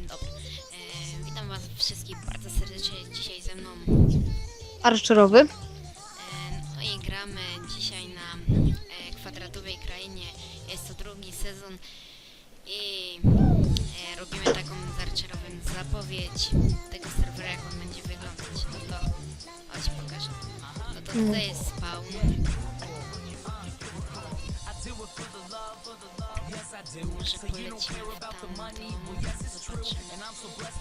dobra. E, witam was wszystkich bardzo serdecznie dzisiaj ze mną. Archerowy. E, no i gramy dzisiaj na e, kwadratowej krainie. Jest to drugi sezon i e, robimy taką z Archerowym zapowiedź tego serwera, jak on będzie wyglądać. No to chodź pokażę. No to tutaj jest spawn. Może polecimy w tamto, zobaczymy.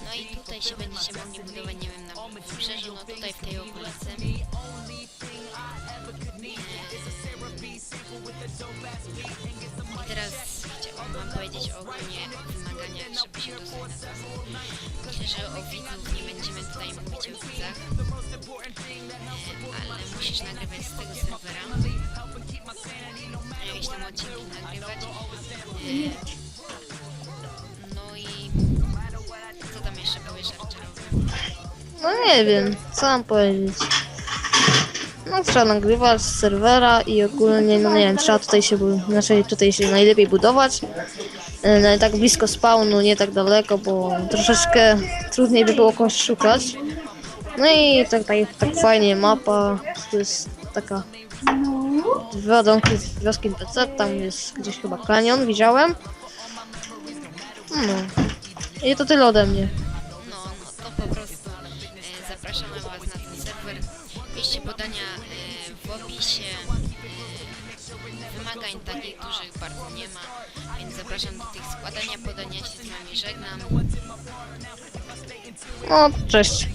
No i tutaj się będziecie mogli budować, nie wiem, na wybrzeżu, no tutaj w tej okolicy. I teraz chciałam wam powiedzieć o ogólnie wymaganiach, żeby się dostać na sezon. Myślę, że o widzów nie będziemy tutaj mówić o widzach, musisz nagrywać z tego serwera. Jakieś tam odcinki nagrywać. No i co tam jeszcze powiesz? No nie wiem, co mam powiedzieć. No trzeba nagrywać z serwera i ogólnie, no nie wiem, trzeba tutaj się, znaczy tutaj się najlepiej budować. E, No, tak blisko spawnu, nie tak daleko, bo troszeczkę trudniej by było kogoś szukać. No i tak, tak, tak fajnie mapa, to jest taka dwa domki z wioski PC, tam jest gdzieś chyba kanion, widziałem. No. I to tyle ode mnie. No, no to po prostu e, zapraszamy Was na ten serwer. Piszcie podania e, w opisie. E, wymagań takich dużych bardzo nie ma, więc zapraszam do tych składania podania. Ja się z Wami żegnam. No, cześć.